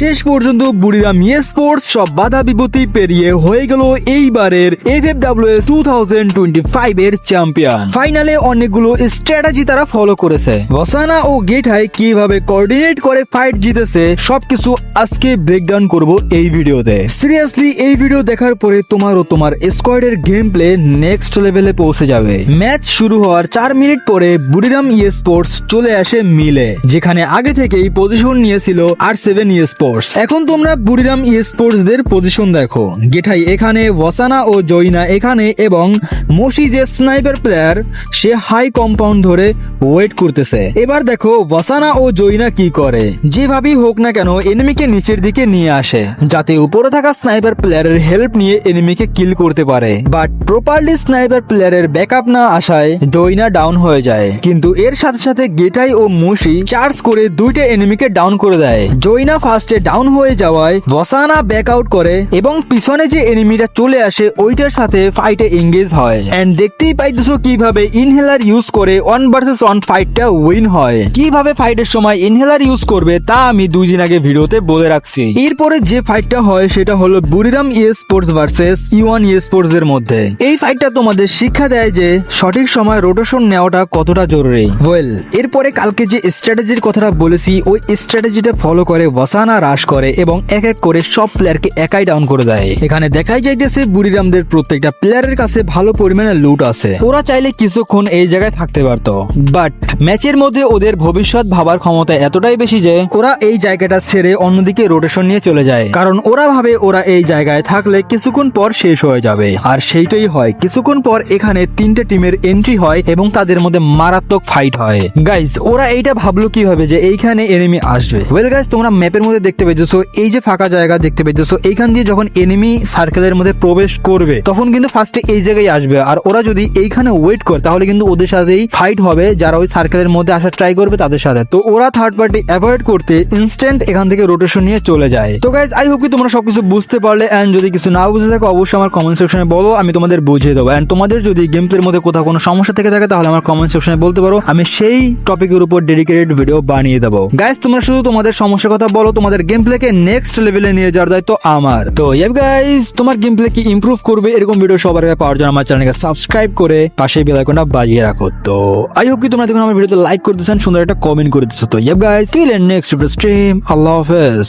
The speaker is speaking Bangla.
শেষ পর্যন্ত বুড়িরাম স্পোর্টস সব বাধা বিপত্তি পেরিয়ে হয়ে গেল এইবারের F F W S two thousand twenty five এর চ্যাম্পিয়ন ফাইনালে অনেকগুলো স্ট্র্যাটেজি তারা ফলো করেছে। ওসানা ও গেটাই কীভাবে কোঅর্ডিনেট করে ফাইট জিতেছে, সবকিছু আজকে ব্রেকডাউন করব এই ভিডিওতে। সিরিয়াসলি এই ভিডিও দেখার পরে তোমার ও তোমার স্কোয়াডের গেম প্লে নেক্সট লেভেলে পৌঁছে যাবে। ম্যাচ শুরু হওয়ার চার মিনিট পরে বুড়িরাম স্পোর্টস চলে আসে মিলে, যেখানে আগে থেকেই পজিশন নিয়েছিল আর সেভেন ইয়ে স্পোর্টস এখন তোমরা বুড়িরাম ইয়ে স্পোর্টস দের পজিশন দেখো। গেঠাই এখানে, ওয়াসানা ও জয়না এখানে এবং মসি যে স্নাইপার প্লেয়ার সে হাই কম্পাউন্ড ধরে ওয়েট করতেছে। এবার দেখো, ওয়াসানা ও জয়না কি করে? যেভাবেই হোক না কেন এনিমিকে নিচের দিকে নিয়ে আসে, যাতে উপরে থাকা স্নাইপার প্লেয়ারের হেল্প নিয়ে এনিমিকে কিল করতে পারে। বাট প্রপারলি স্নাইপার প্লেয়ারের ব্যাকআপ না আসায় জয়না ডাউন হয়ে যায়। কিন্তু এর সাথে সাথে গেটাই ও মুশি চার্জ করে দুইটা এনিমিকে ডাউন করে দেয়। জয়না ফার্স্টে ডাউন হয়ে যাওয়ায় বসানা ব্যাক আউট করে এবং পিছনে যে এনিমিটা চলে আসে, ওইটার সাথে ফাইটে এঙ্গেজ হয়। এন্ড দেখতেই পাইতেছো কীভাবে ইনহেলার ইউজ করে ওয়ান ভার্সেস ওয়ান ফাইটটা উইন হয়। কীভাবে ফাইটের সময় ইনহেলার ইউজ করবে, তা আমি দুই দিন আগে ভিডিওতে বলে রাখছি। এরপরে যে ফাইটটা হয়, সেটা হলো বুরিরাম ইয়ে স্পোর্টস ভার্সেস ইওয়ান ইয়ে স্পোর্টস এর মধ্যে। এই ফাইটটা তোমাদের শিক্ষা দেয় যে, সঠিক সময় রোটেশন নেওয়াটা কতটা জরুরি। ওয়েল এরপরে কালকে যে স্ট্র্যাটেজির কথাটা বলেছি, ওই স্ট্র্যাটেজিটা ফলো করে ওয়াসানা হ্রাস করে এবং এক এক করে সব প্লেয়ারকে একাই ডাউন করে দেয়। এখানে দেখাই যাইতেছে বুড়িরামদের প্রত্যেকটা প্লেয়ারের কাছে ভালো পরিমাণে লুট আছে। ওরা চাইলে কিছুক্ষণ এই জায়গায় থাকতে পারতো। বাট ম্যাচের মধ্যে ওদের ভবিষ্যৎ ভাবার ক্ষমতা এতটাই বেশি যে, ওরা এই জায়গাটা ছেড়ে অন্যদিকে রোটেশন নিয়ে চলে যায়। কারণ ওরা ভাবে ওরা এই জায়গায় থাকলে কিছুক্ষণ পর শেষ হয়ে যাবে। আর সেইটাই হয়, কিছুক্ষণ পর এখানে তিনটে টিমের এন্ট্রি হয় এবং তাদের মধ্যে মারাত্মক ফাইট হয়। গাইজ ওরা এইটা ভাবলো কীভাবে যে এইখানে এনিমি আসবে। ওয়েল গাইজ তোমরা ম্যাপের মধ্যে দেখতে পেয়েছ। এই যে ফাঁকা জায়গা দেখতে পেয়েছ। এইখান দিয়ে যখন এনিমি সার্কেলের মধ্যে প্রবেশ করবে, তখন কিন্তু ফার্স্টে এই জায়গায় আসবে। আর ওরা যদি এইখানে ওয়েট করে, তাহলে কিন্তু ওদের সাথেই ফাইট হবে, যারা ওই সার্কেলের মধ্যে আসার ট্রাই করবে তাদের সাথে। তো ওরা থার্ড পার্টি অ্যাভয়েড করতে ইনস্ট্যান্ট এখান থেকে রোটেশন নিয়ে চলে যায়। তো গাইজ আই হোপ কি তোমরা সবকিছু বুঝতে পারলে। অ্যান্ড যদি কিছু না বুঝে থাকো, অবশ্যই আমার কমেন্ট সেকশনে বলো, আমি তোমাদের বুঝিয়ে দেবো। অ্যান্ড তোমাদের যদি গেম প্লের মধ্যে কোথাও কোনো সমস্যা থেকে থাকে, তাহলে আমার কমেন্ট সেকশনে বলতে পারো। আমি সেই টপিকের উপর ডেডিকেটেড ভিডিও বানিয়ে দেবো। গাইজ তোমরা শুধু তোমাদের সমস্যার কথা বলো, তোমাদের গেম প্লেকে নেক্সট লেভেলে নিয়ে যাওয়ার দায়িত্ব আমার। তো ইয়ে গাইজ তোমার গেম প্লে কি ইমপ্রুভ করবে এরকম ভিডিও সবার আগে পাওয়ার জন্য আমার চ্যানেলকে সাবস্ক্রাইব করে পাশে বেল আইকনটা বাজিয়ে রাখো। তো আই হোপ কি তোমরা দেখুন আমার ভিডিওতে লাইক করে দিচ্ছেন সুন্দর একটা কমেন্ট করে দিচ্ছ তো ইয়ে গাইজ কি নেক্সট স্ট্রিম আল্লাহ হাফেজ।